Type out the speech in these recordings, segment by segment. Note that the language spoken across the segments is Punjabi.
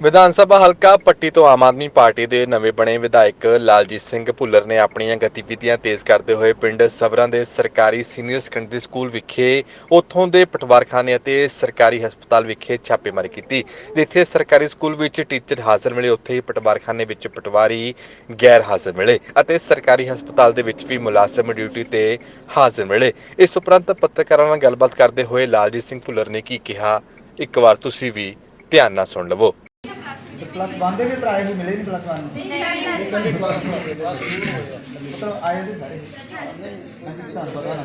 ਵਿਧਾਨ ਸਭਾ ਹਲਕਾ ਪੱਟੀ ਤੋਂ ਆਮ ਆਦਮੀ ਪਾਰਟੀ ਦੇ ਨਵੇਂ ਬਣੇ ਵਿਧਾਇਕ ਲਾਲਜੀਤ ਸਿੰਘ ਭੁੱਲਰ ਨੇ ਆਪਣੀਆਂ ਗਤੀਵਿਧੀਆਂ ਤੇਜ਼ ਕਰਦੇ ਹੋਏ ਪਿੰਡ ਸਬਰਾਂ ਦੇ ਸਰਕਾਰੀ ਸੀਨੀਅਰ ਸੈਕੰਡਰੀ ਸਕੂਲ ਵਿਖੇ ਉੱਥੋਂ ਦੇ ਪਟਵਾਰਖਾਨੇ ਅਤੇ ਸਰਕਾਰੀ ਹਸਪਤਾਲ ਵਿਖੇ ਛਾਪੇਮਾਰੀ ਕੀਤੀ। ਜਿੱਥੇ ਸਰਕਾਰੀ ਸਕੂਲ ਵਿੱਚ ਟੀਚਰ ਹਾਜ਼ਰ ਮਿਲੇ, ਉੱਥੇ ਹੀ ਪਟਵਾਰਖਾਨੇ ਵਿੱਚ ਪਟਵਾਰੀ ਗੈਰ ਹਾਜ਼ਰ ਮਿਲੇ ਅਤੇ ਸਰਕਾਰੀ ਹਸਪਤਾਲ ਦੇ ਵਿੱਚ ਵੀ ਮੁਲਾਜ਼ਮ ਡਿਊਟੀ ਤੇ ਹਾਜ਼ਰ ਮਿਲੇ। ਇਸ ਉਪਰੰਤ ਪੱਤਰਕਾਰਾਂ ਨਾਲ ਗੱਲਬਾਤ ਕਰਦੇ ਹੋਏ ਲਾਲਜੀਤ ਸਿੰਘ ਭੁੱਲਰ ਨੇ ਕੀ ਕਿਹਾ, ਇੱਕ ਵਾਰ ਤੁਸੀਂ ਵੀ ਧਿਆਨ ਨਾਲ ਸੁਣ ਲਵੋ। ਤੇ ਪਲੱਸ 1 ਦੇ ਵੀ ਤਰਾਏ ਸੀ ਮਿਲੇ ਨਹੀਂ ਪਲੱਸ 1 ਇਹ ਕੰਡੀ ਪਲੱਸ 2 ਮਤਲਬ ਆਏ ਦੇ ਸਾਰੇ। ਹਾਂਜੀ ਤੁਹਾਨੂੰ ਪਤਾ ਨਾ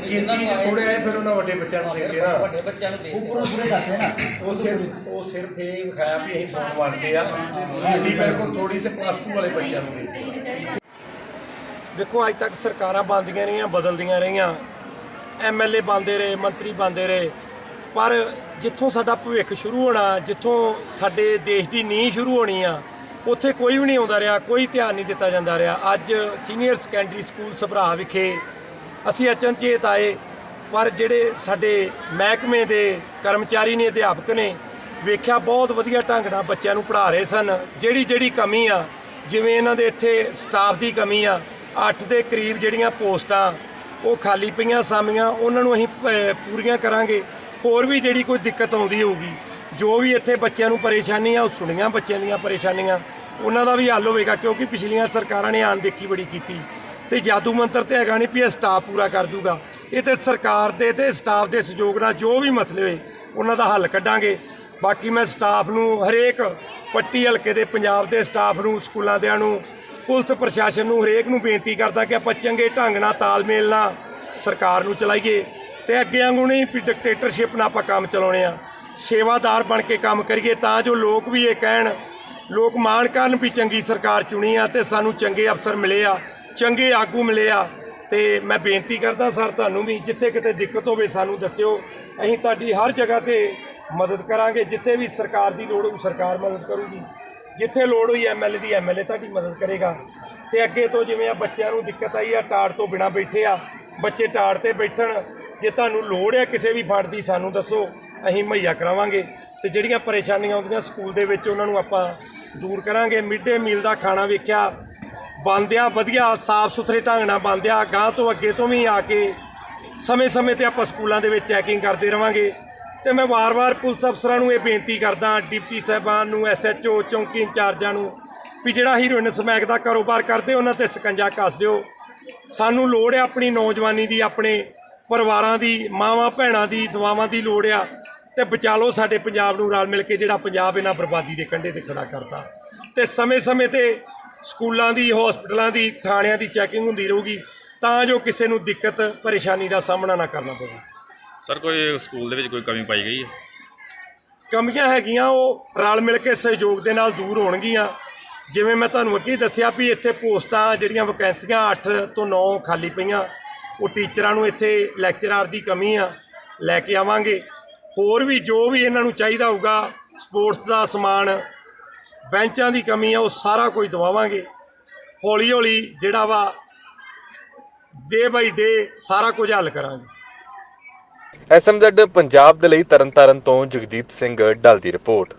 ਇਹਨਾਂ ਨੂੰ ਥੋੜੇ ਆਏ ਫਿਰ ਉਹਨਾਂ ਵੱਡੇ ਬੱਚਿਆਂ ਨੂੰ ਦੇ ਕੇ ਨਾ। ਵੱਡੇ ਬੱਚਿਆਂ ਨੂੰ ਦੇ ਉੱਪਰੋਂ ਪੂਰੇ ਕਰਦੇ ਨਾ। ਉਹ ਸਿਰਫ ਉਹ ਸਿਰਫ ਇਹ ਵਿਖਾਇਆ ਵੀ ਅਸੀਂ ਫੋਨ ਵੰਡਦੇ ਆ। ਗੱਡੀ ਬਿਲਕੁਲ ਥੋੜੀ ਤੇ ਪਲੱਸ 2 ਵਾਲੇ ਬੱਚਿਆਂ ਨੂੰ ਦੇ ਦਿੱਤੀ ਦੇਖੋ ਅੱਜ ਤੱਕ ਸਰਕਾਰਾਂ ਬੰਦੀਆਂ ਰਹੀਆਂ ਬਦਲਦੀਆਂ ਰਹੀਆਂ। ਐਮਐਲਏ ਬੰਦੇ ਰਹੇ ਮੰਤਰੀ ਬੰਦੇ ਰਹੇ। ਪਰ ਜਿੱਥੋਂ ਸਾਡਾ ਭਵਿੱਖ ਸ਼ੁਰੂ ਹੋਣਾ, ਜਿੱਥੋਂ ਸਾਡੇ ਦੇਸ਼ ਦੀ ਨੀਂਹ ਸ਼ੁਰੂ ਹੋਣੀ ਆ, ਉੱਥੇ ਕੋਈ ਵੀ ਨਹੀਂ ਆਉਂਦਾ ਰਿਹਾ, ਕੋਈ ਧਿਆਨ ਨਹੀਂ ਦਿੱਤਾ ਜਾਂਦਾ ਰਿਹਾ। ਅੱਜ ਸੀਨੀਅਰ ਸੈਕੰਡਰੀ ਸਕੂਲ ਸਭਰਾ ਵਿਖੇ ਅਸੀਂ ਅਚਨਚੇਤ ਆਏ, ਪਰ ਜਿਹੜੇ ਸਾਡੇ ਮਹਿਕਮੇ ਦੇ ਕਰਮਚਾਰੀ ਨੇ, ਅਧਿਆਪਕ ਨੇ, ਵੇਖਿਆ ਬਹੁਤ ਵਧੀਆ ਢੰਗ ਨਾਲ ਬੱਚਿਆਂ ਨੂੰ ਪੜ੍ਹਾ ਰਹੇ ਸਨ। ਜਿਹੜੀ ਜਿਹੜੀ ਕਮੀ ਆ, ਜਿਵੇਂ ਇਹਨਾਂ ਦੇ ਇੱਥੇ ਸਟਾਫ ਦੀ ਕਮੀ ਆ 8 ਦੇ ਕਰੀਬ ਜਿਹੜੀਆਂ ਪੋਸਟਾਂ, ਉਹ ਖਾਲੀ ਪਈਆਂ, ਸਾਮੀਆਂ, ਉਹਨਾਂ ਨੂੰ ਅਸੀਂ ਪ- ਪੂਰੀਆਂ ਕਰਾਂਗੇ। ਹੋਰ ਵੀ ਜਿਹੜੀ ਕੋਈ ਦਿੱਕਤ ਆਉਂਦੀ ਹੋਊਗੀ, ਜੋ ਵੀ ਇੱਥੇ ਬੱਚਿਆਂ ਨੂੰ ਪਰੇਸ਼ਾਨੀ ਆ ਉਹ ਸੁਣੀਆਂ ਬੱਚਿਆਂ ਦੀਆਂ ਪਰੇਸ਼ਾਨੀਆਂ, ਉਹਨਾਂ ਦਾ ਵੀ ਹੱਲ ਹੋਵੇਗਾ, ਕਿਉਂਕਿ ਪਿਛਲੀਆਂ ਸਰਕਾਰਾਂ ਨੇ ਅਣਦੇਖੀ ਬੜੀ ਕੀਤੀ। ਤੇ ਜਾਦੂ ਮੰਤਰ ਤੇ ਹੈਗਾ ਨਹੀਂ ਵੀ ਇਹ ਸਟਾਫ ਪੂਰਾ ਕਰ ਦੂਗਾ। ਇਹ ਤੇ ਸਰਕਾਰ ਦੇ ਤੇ ਸਟਾਫ ਦੇ ਸਹਿਯੋਗ ਨਾਲ ਜੋ ਵੀ ਮਸਲੇ ਹੋਏ, ਉਹਨਾਂ ਦਾ ਹੱਲ ਕੱਢਾਂਗੇ। ਬਾਕੀ ਮੈਂ ਸਟਾਫ ਨੂੰ ਹਰੇਕ ਪੱਟੀ ਹਲਕੇ ਦੇ ਪੰਜਾਬ ਦੇ ਸਟਾਫ ਨੂੰ, ਸਕੂਲਾਂ ਦਿਆਂ ਨੂੰ, ਪੁਲਿਸ ਪ੍ਰਸ਼ਾਸਨ ਨੂੰ ਹਰੇਕ ਨੂੰ ਬੇਨਤੀ ਕਰਦਾ ਕਿ ਆਪਾਂ ਚੰਗੇ ਢੰਗ ਨਾਲ ਤਾਲਮੇਲ ਨਾਲ ਸਰਕਾਰ ਨੂੰ ਚਲਾਈਏ। ਤੇ ਅੱਗੇ ਵਾਂਗੂ ਨਹੀਂ ਵੀ ਡਿਕਟੇਟਰਸ਼ਿਪ ਨਾਲ ਆਪਾਂ ਕੰਮ ਚਲਾਉਣੇ ਆ। ਸੇਵਾਦਾਰ ਬਣ ਕੇ ਕੰਮ ਕਰੀਏ ਤਾਂ ਜੋ ਲੋਕ ਵੀ ਇਹ ਕਹਿਣ, ਲੋਕ ਮਾਣ ਕਰਨ ਵੀ ਚੰਗੀ ਸਰਕਾਰ ਚੁਣੀ ਆ ਤੇ ਸਾਨੂੰ ਚੰਗੇ ਅਫਸਰ ਮਿਲੇ ਆ, ਚੰਗੇ ਆਗੂ ਮਿਲੇ ਆ। ਤੇ ਮੈਂ ਬੇਨਤੀ ਕਰਦਾ ਸਰ ਤੁਹਾਨੂੰ ਵੀ, ਜਿੱਥੇ ਕਿਤੇ ਦਿੱਕਤ ਹੋਵੇ ਸਾਨੂੰ ਦੱਸਿਓ। ਅਸੀਂ ਤੁਹਾਡੀ ਹਰ ਜਗ੍ਹਾ ਤੇ ਮਦਦ ਕਰਾਂਗੇ, ਜਿੱਥੇ ਵੀ ਸਰਕਾਰ ਦੀ ਲੋੜ ਹੋਊ ਸਰਕਾਰ ਮਦਦ ਕਰੂਗੀ। ਜਿੱਥੇ ਲੋੜ ਹੋਈ ਐਮਐਲਏ ਦੀ ਐਮਐਲਏ ਤੁਹਾਡੀ ਮਦਦ ਕਰੇਗਾ। ਤੇ ਅੱਗੇ ਤੋਂ ਜਿਵੇਂ ਆ ਬੱਚਿਆਂ ਨੂੰ ਦਿੱਕਤ ਆਈ ਆ, ਟਾੜ ਤੋਂ ਬਿਨਾ ਬੈਠੇ ਆ, ਬੱਚੇ ਟਾੜ ਤੇ ਬੈਠਣ ਜੇ ਤੁਹਾਨੂੰ ਲੋੜ ਹੈ ਕਿਸੇ ਵੀ ਫੰਡ ਦੀ, ਸਾਨੂੰ ਦੱਸੋ, ਅਸੀਂ ਮੁਹੱਈਆ ਕਰਾਵਾਂਗੇ। ਤੇ ਜਿਹੜੀਆਂ ਪਰੇਸ਼ਾਨੀਆਂ ਆਉਂਦੀਆਂ ਸਕੂਲ ਦੇ ਵਿੱਚ, ਉਹਨਾਂ ਨੂੰ ਆਪਾਂ ਦੂਰ ਕਰਾਂਗੇ। ਮਿਡ ਡੇ ਮੀਲ ਦਾ ਖਾਣਾ ਵੇਖਿਆ, ਬੰਦਿਆ ਵਧੀਆ ਸਾਫ਼ ਸੁਥਰੇ ਢੰਗ ਨਾਲ ਬੰਦਿਆ ਗਾਂ ਤੋਂ ਅੱਗੇ ਤੋਂ ਵੀ ਆ ਕੇ ਸਮੇਂ-ਸਮੇਂ ਤੇ ਆਪਾਂ ਸਕੂਲਾਂ ਦੇ ਵਿੱਚ ਚੈਕਿੰਗ ਕਰਦੇ ਰਵਾਂਗੇ। ਤੇ ਮੈਂ ਵਾਰ-ਵਾਰ ਪੁਲਿਸ ਅਫਸਰਾਂ ਨੂੰ ਇਹ ਬੇਨਤੀ ਕਰਦਾ, ਡਿਪਟੀ ਸਾਹਿਬਾਨ ਨੂੰ ਐਸਐਚਓ ਚੌਂਕੀ ਇੰਚਾਰਜਾਂ ਨੂੰ, ਵੀ ਜਿਹੜਾ ਹੀਰੋਇਨ ਸਮੈਕ ਦਾ ਕਾਰੋਬਾਰ ਕਰਦੇ, ਉਹਨਾਂ ਤੇ ਸਕੰਜਾ ਕੱਸ ਦਿਓ। ਸਾਨੂੰ ਲੋੜ ਹੈ ਆਪਣੀ ਨੌਜਵਾਨੀ ਦੀ, ਆਪਣੇ ਪਰਿਵਾਰਾਂ ਦੀ ਮਾਵਾਂ ਭੈਣਾਂ ਦੀ ਦੁਆਵਾਂ ਦੀ ਲੋੜ ਆ ਤੇ ਬਚਾ ਲਓ ਸਾਡੇ ਪੰਜਾਬ ਨੂੰ ਰਲ ਮਿਲ ਕੇ ਜਿਹੜਾ ਪੰਜਾਬ ਇਹਨਾਂ ਬਰਬਾਦੀ ਦੇ ਕੰਢੇ ਤੇ ਖੜਾ ਕਰਤਾ। ਤੇ ਸਮੇਂ-ਸਮੇਂ ਤੇ ਸਕੂਲਾਂ ਦੀ ਹਸਪਤਾਲਾਂ ਦੀ ਥਾਣਿਆਂ ਦੀ ਚੈਕਿੰਗ ਹੁੰਦੀ ਰਹੂਗੀ ਤਾਂ ਜੋ ਕਿਸੇ ਨੂੰ ਦਿੱਕਤ ਪਰੇਸ਼ਾਨੀ ਦਾ ਸਾਹਮਣਾ ਨਾ ਕਰਨਾ ਪਵੇ। ਸਰ ਕੋਈ ਸਕੂਲ ਦੇ ਵਿੱਚ ਕੋਈ ਕਮੀ ਪਾਈ ਗਈ ਹੈ? ਕਮੀਆਂ ਹੈਗੀਆਂ ਉਹ ਰਲ ਮਿਲ ਕੇ ਸਹਿਯੋਗ ਦੇ ਨਾਲ ਦੂਰ ਹੋਣਗੀਆਂ। ਜਿਵੇਂ ਮੈਂ ਤੁਹਾਨੂੰ ਅੱਗੇ ਦੱਸਿਆ ਵੀ ਇੱਥੇ ਪੋਸਟਾਂ ਜਿਹੜੀਆਂ ਵੈਕੈਂਸੀਆਂ 8 ਤੋਂ 9 ਖਾਲੀ ਪਈਆਂ ਉਹ ਟੀਚਰਾਂ ਨੂੰ ਇੱਥੇ ਲੈਕਚਰਾਰ ਦੀ ਕਮੀ ਆ, ਲੈ ਕੇ ਆਵਾਂਗੇ। ਹੋਰ ਵੀ ਜੋ ਵੀ ਇਹਨਾਂ ਨੂੰ ਚਾਹੀਦਾ ਹੋਊਗਾ, ਸਪੋਰਟਸ ਦਾ ਸਮਾਨ, ਬੈਂਚਾਂ ਦੀ ਕਮੀ ਆ, ਉਹ ਸਾਰਾ ਕੁਝ ਦਵਾਵਾਂਗੇ। ਹੌਲੀ ਹੌਲੀ ਜਿਹੜਾ ਵਾ ਡੇ ਬਾਈ ਡੇ ਸਾਰਾ ਕੁਝ ਹੱਲ ਕਰਾਂਗੇ। ਐਸਐਮਜ਼ੈਡ ਪੰਜਾਬ ਦੇ ਲਈ ਤਰਨਤਾਰਨ ਤੋਂ ਜਗਜੀਤ ਸਿੰਘ ਡਲ ਦੀ ਰਿਪੋਰਟ।